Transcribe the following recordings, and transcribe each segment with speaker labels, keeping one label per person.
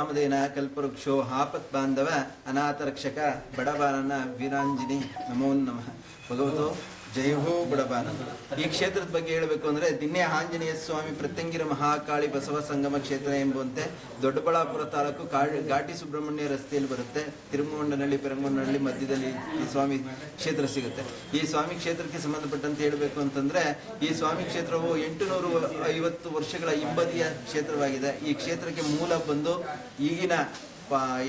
Speaker 1: ಕಾಮಧೇನ ಕಲ್ಪವೃಕ್ಷೋ ಆಪತ್ ಬಾಂಧವ ಅನಾಥ ರಕ್ಷಕ ಬಡಬಾನನ ವೀರಾಂಜನಿ. ನಮೋ ನಮಃ. ಭಗವತೋ ಜಯ ಹೋ ಬಡಬಾನ. ಈ ಕ್ಷೇತ್ರದ ಬಗ್ಗೆ ಹೇಳಬೇಕು ಅಂದ್ರೆ ದಿನ್ನೆ ಆಂಜನೇಯ ಸ್ವಾಮಿ ಪ್ರತ್ಯಂಗಿರ ಮಹಾಕಾಳಿ ಬಸವ ಸಂಗಮ ಕ್ಷೇತ್ರ ಎಂಬಂತೆ ದೊಡ್ಡಬಳ್ಳಾಪುರ ತಾಲೂಕು ಘಾಟಿ ಸುಬ್ರಹ್ಮಣ್ಯ ರಸ್ತೆಯಲ್ಲಿ ಬರುತ್ತೆ. ತಿರುಮಗೊಂಡನಹಳ್ಳಿ ಪೆರಂಗೊಂಡನಹಳ್ಳಿ ಮಧ್ಯದಲ್ಲಿ ಈ ಸ್ವಾಮಿ ಕ್ಷೇತ್ರ ಸಿಗುತ್ತೆ. ಈ ಸ್ವಾಮಿ ಕ್ಷೇತ್ರಕ್ಕೆ ಸಂಬಂಧಪಟ್ಟಂತೆ ಹೇಳಬೇಕು ಅಂತಂದ್ರೆ ಈ ಸ್ವಾಮಿ ಕ್ಷೇತ್ರವು ಎಂಟುನೂರು ಐವತ್ತು ವರ್ಷಗಳ ಹಿಂಬದಿಯ ಕ್ಷೇತ್ರವಾಗಿದೆ. ಈ ಕ್ಷೇತ್ರಕ್ಕೆ ಮೂಲ ಬಂದು ಈಗಿನ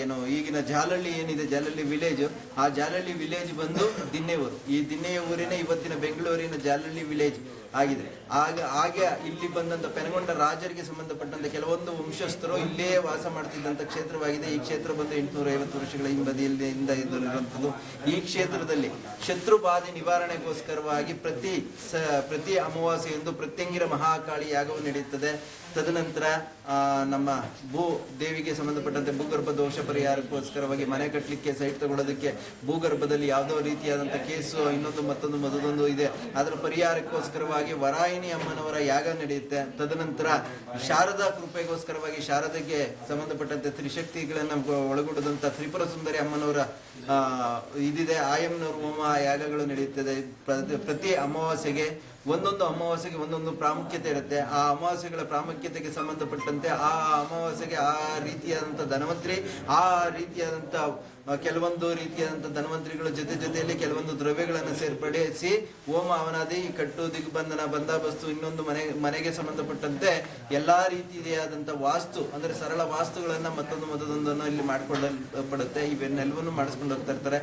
Speaker 1: ಏನು, ಈಗಿನ ಜಾಲಳ್ಳಿ ಏನಿದೆ, ಜಾಲಳ್ಳಿ ವಿಲೇಜ್ ಆ ಜಾಲಳ್ಳಿ ವಿಲೇಜ್ ಬಂದು ದಿನ್ನೆಯೂರು ಈ ದಿನ್ನೆಯ ಊರಿನ ಇವತ್ತಿನ ಬೆಂಗಳೂರಿನ ಜಾಲಳ್ಳಿ ವಿಲೇಜ್ ಆಗಿದೆ. ಆಗ ಹಾಗೆ ಇಲ್ಲಿ ಬಂದಂತ ಪೆನಗೊಂಡ ರಾಜರಿಗೆ ಸಂಬಂಧಪಟ್ಟಂತ ಕೆಲವೊಂದು ವಂಶಸ್ಥರು ಇಲ್ಲೇ ವಾಸ ಮಾಡ್ತಿದ್ದಂತ ಕ್ಷೇತ್ರವಾಗಿದೆ. ಈ ಕ್ಷೇತ್ರ ಬಂದು ಎಂಟುನೂರ ಐವತ್ತು ವರ್ಷಗಳ ಹಿಂಬದಿಯಲ್ಲಿ ಇಂದ ಇರುವಂಥದ್ದು ಈ ಕ್ಷೇತ್ರದಲ್ಲಿ ಶತ್ರು ಬಾಧೆ ನಿವಾರಣೆಗೋಸ್ಕರವಾಗಿ ಪ್ರತಿ ಸ, ಪ್ರತಿ ಅಮಾವಾಸ್ಯೆಯಂದು ಪ್ರತ್ಯಂಗಿರ ಮಹಾಕಾಳಿ ಯಾಗವು ನಡೆಯುತ್ತದೆ. ತದನಂತರ ನಮ್ಮ ಭೂ ದೇವಿಗೆ ಸಂಬಂಧಪಟ್ಟಂತೆ ಭೂಗರ್ಭ ದೋಷ ಪರಿಹಾರಕ್ಕೋಸ್ಕರವಾಗಿ ಮನೆ ಕಟ್ಟಲಿಕ್ಕೆ ಸೈಟ್ ತಗೊಳ್ಳೋದಕ್ಕೆ, ಭೂಗರ್ಭದಲ್ಲಿ ಯಾವುದೋ ರೀತಿಯಾದಂಥ ಕೇಸು, ಇನ್ನೊಂದು ಮತ್ತೊಂದು ಮತ್ತೊಂದು ಇದೆ. ಅದರ ಪರಿಹಾರಕ್ಕೋಸ್ಕರವಾಗಿ ವರಾಯಿನಿ ಅಮ್ಮನವರ ಯಾಗ ನಡೆಯುತ್ತೆ. ತದನಂತರ ಶಾರದಾ ಕೃಪೆಗೋಸ್ಕರವಾಗಿ ಶಾರದೆಗೆ ಸಂಬಂಧಪಟ್ಟಂತೆ ತ್ರಿಶಕ್ತಿಗಳನ್ನು ಒಳಗೊಡದಂತ ತ್ರಿಪುರ ಸುಂದರಿ ಅಮ್ಮನವರ ಇದಿದೆ. ಆಯಮ್ಮನವರ ಹೋಮ ಯಾಗಗಳು ನಡೆಯುತ್ತದೆ. ಪ್ರತಿ- ಪ್ರತಿ ಅಮಾವಾಸ್ಯೆಗೆ ಒಂದೊಂದು ಅಮಾವಾಸ್ಯೆಗೆ ಒಂದೊಂದು ಪ್ರಾಮುಖ್ಯತೆ ಇರುತ್ತೆ. ಆ ಅಮಾವಾಸ್ಯೆಗಳ ಪ್ರಾಮುಖ್ಯತೆಗೆ ಸಂಬಂಧಪಟ್ಟಂತೆ ಆ ಅಮಾವಾಸ್ಯೆಗೆ ಆ ರೀತಿಯಾದಂಥ ಧನ್ವಂತರಿ ಆ ರೀತಿಯಾದಂಥ ಕೆಲವೊಂದು ರೀತಿಯಾದಂಥ ಧನ್ವಂತರಿಗಳ ಜೊತೆ ಜೊತೆಯಲ್ಲಿ ಕೆಲವೊಂದು ದ್ರವ್ಯಗಳನ್ನು ಸೇರ್ಪಡಿಸಿ ಓಮ ಅವನಾದಿ ಕಟ್ಟು ದಿಗ್ಬಂಧನ, ಬಂದಾಬಸ್ತು, ಇನ್ನೊಂದು ಮನೆ, ಮನೆಗೆ ಸಂಬಂಧಪಟ್ಟಂತೆ ಎಲ್ಲಾ ರೀತಿಯಾದಂಥ ವಾಸ್ತು, ಅಂದ್ರೆ ಸರಳ ವಾಸ್ತುಗಳನ್ನ ಮತ್ತೊಂದು ಮತ್ತೊಂದನ್ನು ಇಲ್ಲಿ ಮಾಡಿಕೊಳ್ಳಲ್ಪಡುತ್ತೆ. ಇವೆನ್ನೆಲ್ಲವನ್ನು ಮಾಡಿಸ್ಕೊಂಡು ಹೋಗ್ತಾ ಇರ್ತಾರೆ.